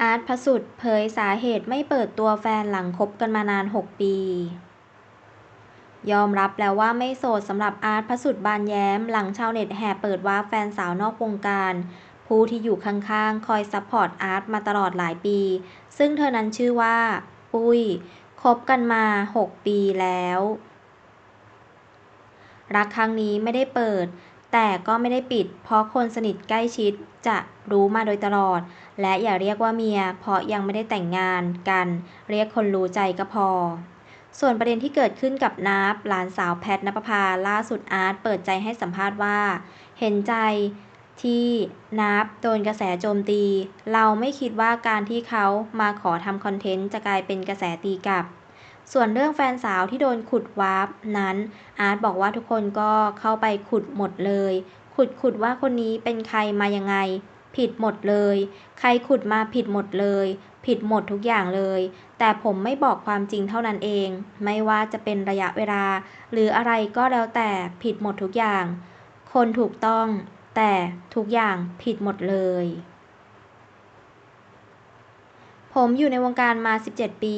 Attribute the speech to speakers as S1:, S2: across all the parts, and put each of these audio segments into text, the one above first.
S1: อาร์ต พระสุดเผยสาเหตุไม่เปิดตัวแฟนหลังคบกันมานาน 6 ปี ยอมรับแล้วว่าไม่โสดสำหรับอาร์ต พระสุดบานแย้ม หลังชาวเน็ตแห่เปิดว่าแฟนสาวนอกวงการ ผู้ที่อยู่ข้างๆ คอยซัพพอร์ตอาร์ตมาตลอดหลายปี ซึ่งเธอนั้นชื่อว่า ปุ้ย คบกันมา 6 ปีแล้ว รักครั้งนี้ไม่ได้เปิด แต่ก็ไม่ได้ปิด เพราะคนสนิทใกล้ชิดจะรู้มาโดยตลอด และอย่าเรียกว่าเมีย เพราะยังไม่ได้แต่งงานกัน เรียกคนรู้ใจก็พอ ส่วนประเด็นที่เกิดขึ้นกับนับหลานสาวแพทนปภาล่าสุดอาร์ตเปิดใจให้สัมภาษณ์ว่า เห็นใจที่นับโดนกระแสโจมตี เราไม่คิดว่าการที่เขามาขอทำคอนเทนต์จะกลายเป็นกระแสตีกลับ ส่วนเรื่องแฟนสาวที่โดนขุดวาร์ปนั้น อาร์ตบอกว่าทุกคนก็เข้าไปขุดหมดเลย ขุดขุดว่าคนนี้เป็นใครมายังไง ผิดหมดเลย ใครขุดมาผิดหมดเลย ผิดหมดทุกอย่างเลย แต่ผมไม่บอกความจริงเท่านั้นเอง ไม่ว่าจะเป็นระยะเวลา หรืออะไรก็แล้วแต่ผิดหมดทุกอย่าง คนถูกต้อง แต่ทุกอย่างผิดหมดเลยผมอยู่ในวงการมา 17 ปี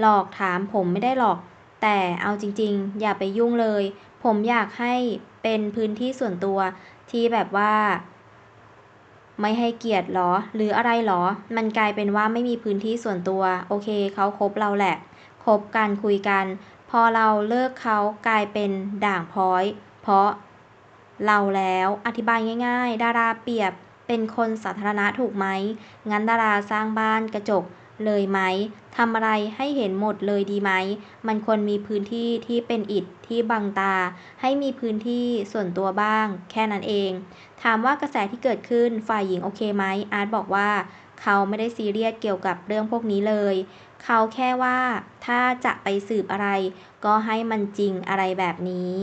S1: หลอกถามผมไม่ได้หรอก แต่เอาจริง ๆ อย่าไปยุ่งเลย ผมอยากให้เป็นพื้นที่ส่วนตัวที่แบบว่า ไม่ให้เกียรติหรอ หรืออะไรหรอ มันกลายเป็นว่าไม่มีพื้นที่ส่วนตัว โอเคเขาคบเราแหละคบกันคุยกัน พอเราเลิกเขากลายเป็นด่างพ้อย เพราะเราแล้วอธิบายง่าย ๆ ดาราเปรียบเป็นคนสาธารณะถูกไหม งั้นดาราสร้างบ้านกระจก เลยไหมทำอะไรให้เห็นหมดเลยดีไหม มันควรมีพื้นที่ที่เป็นอิฐที่บังตา ให้มีพื้นที่ส่วนตัวบ้าง แค่นั้นเอง ถามว่ากระแสที่เกิดขึ้นฝ่ายหญิงโอเคไหม อาร์ตบอกว่า เขาไม่ได้ซีเรียสเกี่ยวกับเรื่องพวกนี้เลย เขาแค่ว่าถ้าจะไปสืบอะไร ก็ให้มันจริงอะไรแบบนี้